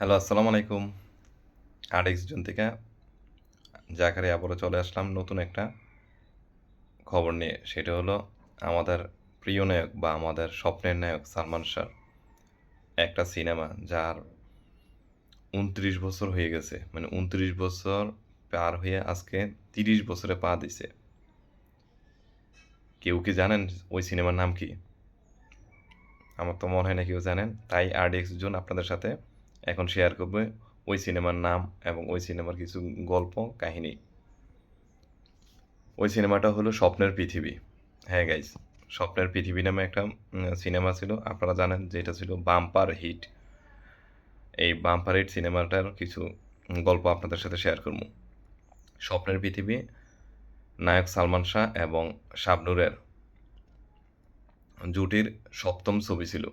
Hello, আসসালামু আলাইকুম। আরেক্স জন থেকে জাকারে আবারও চলে আসলাম নতুন একটা খবর নিয়ে। সেটা হলো আমাদের প্রিয় নায়ক বা আমাদের স্বপ্নের নায়ক সালমান শাহর একটা সিনেমা যার উনত্রিশ বছর হয়ে গেছে। মানে উনত্রিশ বছর পার হয়ে আজকে তিরিশ বছরে পা দিছে। কেউ কি জানেন ওই সিনেমার নাম কি? আমার তো মনে হয় না কেউ জানেন। তাই আরডিএক্স জন আপনাদের সাথে এখন শেয়ার করবে ওই সিনেমার নাম এবং ওই সিনেমার কিছু গল্প, কাহিনী। ওই সিনেমাটা হলো স্বপ্নের পৃথিবী। হ্যাঁ গাইজ স্বপ্নের পৃথিবী নামে একটা সিনেমা ছিল। আপনারা জানেন যে এটা ছিল বাম্পার হিট এই বাম্পার হিট সিনেমাটার কিছু গল্প আপনাদের সাথে শেয়ার করব। স্বপ্নের পৃথিবী, নায়ক সালমান শাহ এবং শাবনুরের জুটির সপ্তম ছবি ছিল।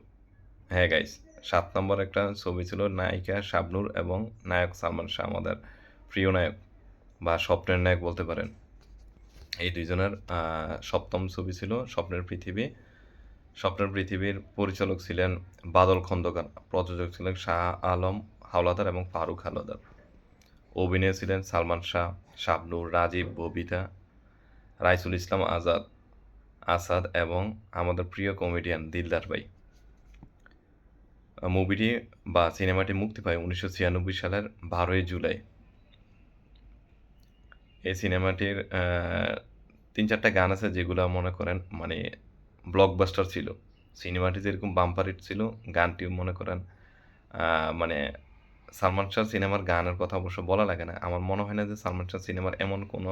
হ্যাঁ গাইজ সাত নম্বর একটা ছবি ছিল নায়িকা শাবনুর এবং নায়ক সালমান শাহ, আমাদের প্রিয় নায়ক বা স্বপ্নের নায়ক বলতে পারেন। এই দুইজনের সপ্তম ছবি ছিল স্বপ্নের পৃথিবী। স্বপ্নের পৃথিবীর পরিচালক ছিলেন বাদল খন্দকার, প্রযোজক ছিলেন শাহ আলম হাওলাদার এবং ফারুক হাওলাদার অভিনয় ছিলেন সালমান শাহ, শাবনুর, রাজীব, ববিতা, রাইসুল ইসলাম আজাদ, আসাদ এবং আমাদের প্রিয় কমেডিয়ান দিলদার ভাই। মুভিটি বা সিনেমাটি মুক্তি পায় উনিশশো ছিয়ানব্বই সালের বারোই জুলাই। এই সিনেমাটির তিন চারটা গান আছে যেগুলো মনে করেন মানে ব্লকবাস্টার ছিল। সিনেমাটি যেরকম বাম্পার হিট ছিল, গানটিও মনে করেন মানে সালমান শাহ সিনেমার গানের কথা অবশ্য বলা লাগে না। আমার মনে হয় না যে সালমান শাহ সিনেমার এমন কোনো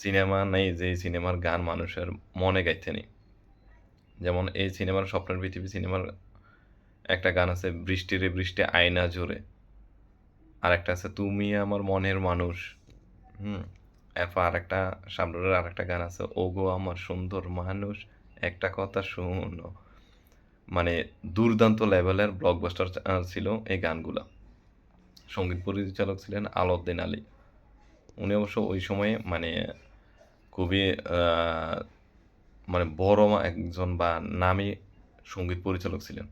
সিনেমা নেই যে সিনেমার গান মানুষের মনে গাইতে নেই। যেমন এই সিনেমার স্বপ্নের পৃথিবী সিনেমার একটা গান আছে বৃষ্টিরে বৃষ্টি, আয়না জোরে। আর একটা আছে, তুমি আমার মনের মানুষ। হুম এরপর আরেকটা সামনের আরেকটা গান আছে ও গো আমার সুন্দর মানুষ, একটা কথা শুনো। মানে দুর্দান্ত লেভেলের ব্লকবাস্টার ছিল এই গানগুলা। সংগীত পরিচালক ছিলেন আলাউদ্দিন আলী। উনি অবশ্য ওই সময়ে মানে খুবই মানে বড় একজন বা নামী সংগীত পরিচালক ছিলেন।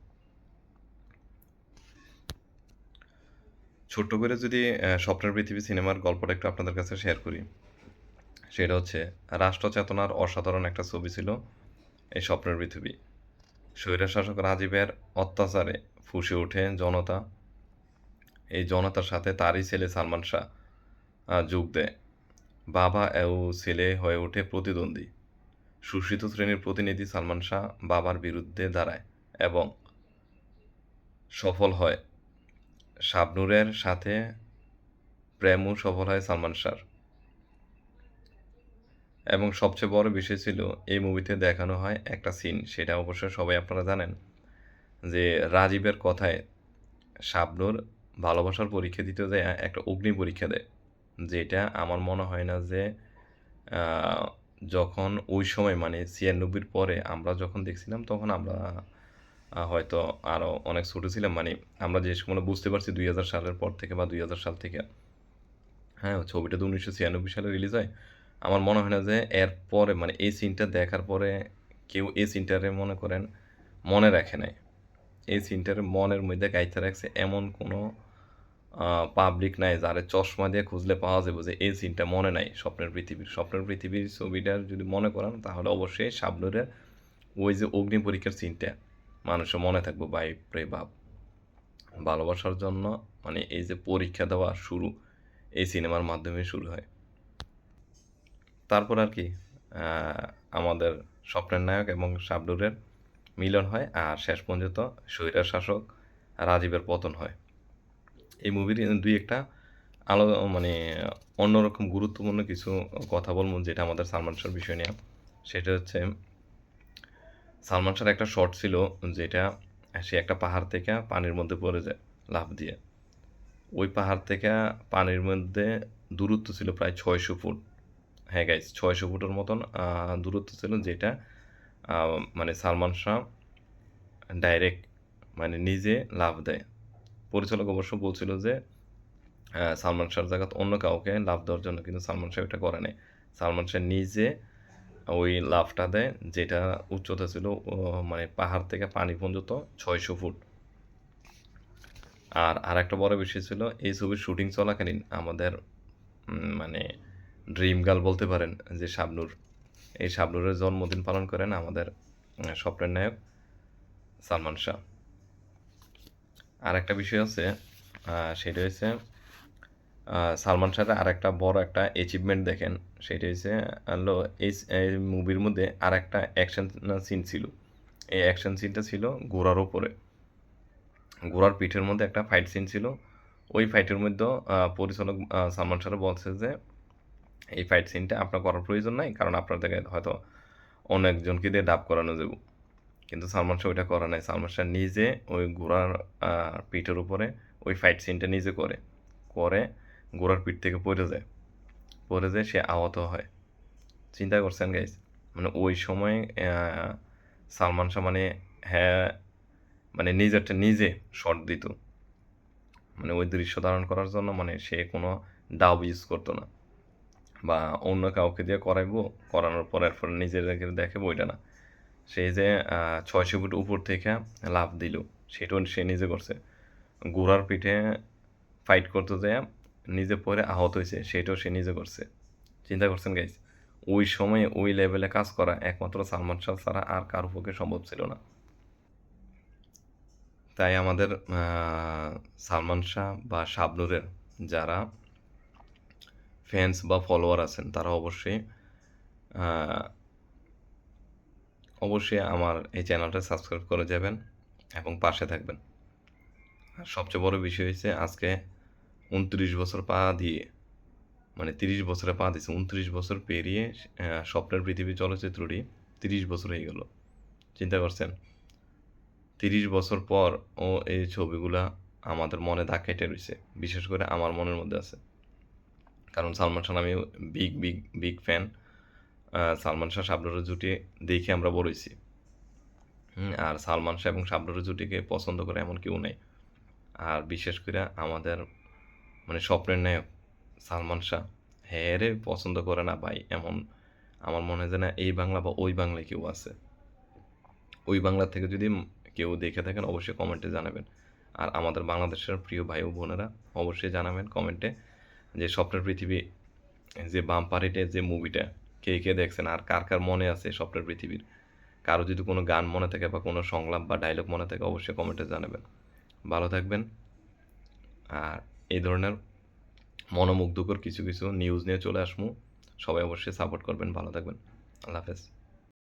ছোট্ট করে যদি স্বপ্নের পৃথিবী সিনেমার গল্পটা একটু আপনাদের কাছে শেয়ার করি। সেটা হচ্ছে, রাষ্ট্র চেতনার অসাধারণ একটা ছবি ছিল এই স্বপ্নের পৃথিবী। স্বৈরশাসক রাজীবের অত্যাচারে ফুসে ওঠে জনতা। এই জনতার সাথে তারই ছেলে সালমান শাহ যোগ দেয়। বাবা ও ছেলে হয়ে ওঠে প্রতিদ্বন্দ্বী। শোষিত শ্রেণির প্রতিনিধি সালমান শাহ বাবার বিরুদ্ধে দাঁড়ায় এবং সফল হয়। শাবনুরের সাথে প্রেমও সফল হয় সালমান শাহর এবং সবচেয়ে বড় বিষয় ছিল, এই মুভিতে দেখানো হয় একটা সিন সেটা অবশ্য সবাই আপনারা জানেন, যে রাজীবের কথায় শাবনুর ভালোবাসার পরীক্ষা দিতে যায়, একটা অগ্নি পরীক্ষা দেয়, যেটা আমার মনে হয় না যে যখন ওই সময় মানে ছিয়ানব্বইর পরে আমরা যখন দেখছিলাম, তখন আমরা হয়তো আরও অনেক ছোটো ছিলাম। মানে আমরা যে সময় বুঝতে পারছি দুই হাজার সালের পর থেকে বা দুই হাজার সাল থেকে হ্যাঁ ছবিটা তো উনিশশো ছিয়ানব্বই সালে রিলিজ হয়। আমার মনে হয় না যে এর পরে মানে এই সিনটা দেখার পরে কেউ এই সিনটারে মনে করেন মনে রাখে নাই। এই সিনটারে মনের মধ্যে গাইতে রাখছে এমন কোনো পাবলিক নাই যারে চশমা দিয়ে খুঁজলে পাওয়া যাবে যে এই সিনটা মনে নাই স্বপ্নের পৃথিবীর। স্বপ্নের পৃথিবীর ছবিটার যদি মনে করেন তাহলে অবশ্যই শাবনুরের ওই যে অগ্নি পরীক্ষার সিনটা মানুষের মনে থাকব বাই প্রে বাপ। ভালোবাসার জন্য মানে এই যে পরীক্ষা দেওয়া শুরু, এই সিনেমার মাধ্যমে শুরু হয়। তারপর আর কি আমাদের স্বপ্নের নায়ক এবং শাবনুরের মিলন হয় আর শেষ পর্যন্ত স্বৈরার শাসক রাজীবের পতন হয়। এই মুভির দুই একটা আলাদা মানে অন্যরকম গুরুত্বপূর্ণ কিছু কথা বলব যেটা আমাদের সালমান শাহর বিষয় নিয়ে। সেটা হচ্ছে সালমান শাহর একটা শর্ট ছিল যেটা সে একটা পাহাড় থেকে পানির মধ্যে পড়ে যায় লাভ দিয়ে। ওই পাহাড় থেকে পানির মধ্যে দূরত্ব ছিল প্রায় ছয়শো ফুট। হ্যাঁ গাইজ ছয়শো ফুটের মতন দূরত্ব ছিল যেটা মানে সালমান শাহ ডাইরেক্ট মানে নিজে লাভ দেয়। পরিচালক অবশ্য বলছিল যে সালমান শাহর জায়গাতে অন্য কাউকে লাভ দেওয়ার জন্য কিন্তু সালমান শাহ এটা করে নেয় সালমান শাহ নিজে ওই লাভটা দেয় যেটা উচ্চতা ছিল মানে পাহাড় থেকে পানি পর্যন্ত ছয়শো ফুট আর আরেকটা বড় বিষয় ছিল এই ছবির শুটিং চলাকালীন আমাদের মানে ড্রিম গার্ল বলতে পারেন যে শাবনূর, এই শাবনূরের জন্মদিন পালন করেন আমাদের স্বপ্নের নায়ক সালমান শাহ। আর একটা বিষয় আছে সেটা হইছে আ সালমান শাহের আরেকটা বড় একটা অ্যাচিভমেন্ট দেখেন সেটা হচ্ছে হলো এই মুভির মধ্যে আরেকটা অ্যাকশন সিন ছিল। এই অ্যাকশন সিনটা ছিল ঘোড়ার উপরে। ঘোড়ার পিঠের মধ্যে একটা ফাইট সিন ছিল। ওই ফাইটের মধ্যেও আ পরিচালক সালমান শাহরা বলছে যে, "এই ফাইট সিনটা আপনার করার প্রয়োজন নাই। কারণ আপনার জায়গায় হয়তো অন্য একজনকে দিয়ে ডাব করানো যাব কিন্তু সালমান শাহ ওইটা করে নাই। সালমান শাহ নিজে ওই ঘোড়ার পিঠের উপরে ওই ফাইট সিনটা নিজে করে। করে ঘোড়ার পিঠ থেকে পইড়া যায়। পড়ে যেয়ে সে আহত হয়। চিন্তা করছেন গাইস? মানে ওই সময়ে সালমান শাহ মানে হ্যাঁ, মানে নিজেরটা নিজে শট দিত। মানে ওই দৃশ্য ধারণ করার জন্য মানে সে কোনো ডাব ইউজ করতো না। বা অন্য কাউকে দিয়ে করাইবো, করানোর পর এরপরে নিজে দেখে বইটা না। সে যে ছয়শো ফুট উপর থেকে লাফ দিল, সেটাও সে নিজে করছে। ঘোড়ার পিঠে ফাইট করতে যেয়ে নিজে পরে আহত হয়েছে, সেটাও সে নিজে করছে। চিন্তা করছেন গাইস? ওই সময়ে ওই লেভেলে কাজ করা একমাত্র সালমান শাহ ছাড়া আর কারও পক্ষে সম্ভব ছিল না। তাই আমাদের সালমান শাহ বা শাবনূরের যারা ফ্যান্স বা ফলোয়ার আছেন, তারা অবশ্যই অবশ্যই আমার এই চ্যানেলটা সাবস্ক্রাইব করে যাবেন এবং পাশে থাকবেন। আর সবচেয়ে বড় বিষয় হইছে আজকে ২৯ বছর পা দিয়ে মানে ৩০ বছরে পা দিছে। ২৯ বছর পেরিয়ে স্বপ্নের পৃথিবী চলচ্চিত্রটি ৩০ বছর হয়ে গেল। চিন্তা করছেন? ৩০ বছর পর ও এই ছবিগুলা আমাদের মনে দাগ কাইটা রইছে। বিশেষ করে আমার মনের মধ্যে আছে। কারণ সালমান শাহ আমি big, big, big fan. Salman Shah শাবনূরের জুটি দেখে আমরা বড়। আর সালমান শাহ এবং শাবনূরের জুটিকে পছন্দ করে এমন কেউ নেই আর বিশেষ করে আমাদের মানে স্বপ্নের নায়ক সালমান শাহ, হ্যাঁ রে পছন্দ করে না ভাই এমন আমার মনে হয় যে না এই বাংলা বা ওই বাংলায় কেউ আছে। ওই বাংলা থেকে যদি কেউ দেখে থাকেন অবশ্যই কমেন্টে জানাবেন। আর আমাদের বাংলাদেশের প্রিয় ভাই ও বোনেরা অবশ্যই জানাবেন কমেন্টে যে স্বপ্নের পৃথিবী যে বাম্পার হিটের যে মুভিটা কে, কে দেখছেন আর কার, কার মনে আছে স্বপ্নের পৃথিবীর? কারও যদি কোনো গান মনে থাকে বা কোনো সংলাপ বা ডায়লগ মনে থাকে অবশ্যই কমেন্টে জানাবেন। ভালো থাকবেন। আর এই ধরনের মনোমুগ্ধকর কিছু, কিছু নিউজ নিয়ে চলে আসমু। সবাই অবশ্যই সাপোর্ট করবেন। ভালো থাকবেন। আল্লাহ হাফেজ।